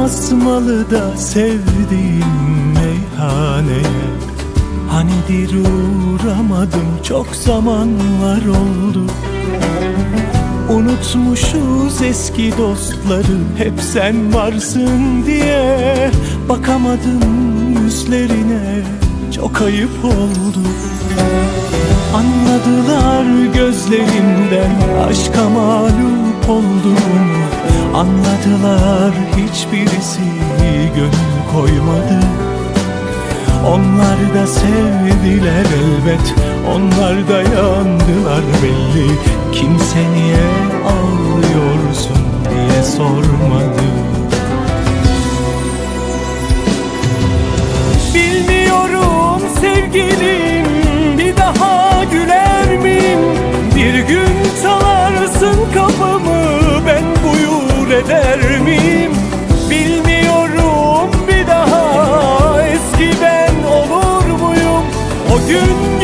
Çıkmalı da sevdiğim meyhaneye. Hanidir uğramadım çok zamanlar oldu. Unutmuşuz eski dostları Hep sen varsın diye. Bakamadım yüzlerine Çok ayıp oldu. Anladılar gözlerimden Aşka mağlup oldum Anladılar hiçbirisi Gönül koymadı. Onlar da sevdiler elbet Onlar da yandılar belli. Kimse niye ağlıyorsun diye sormadı. Bilmiyorum sevgilim eder miyim? Bilmiyorum bir daha. Eski ben olur muyum? O gün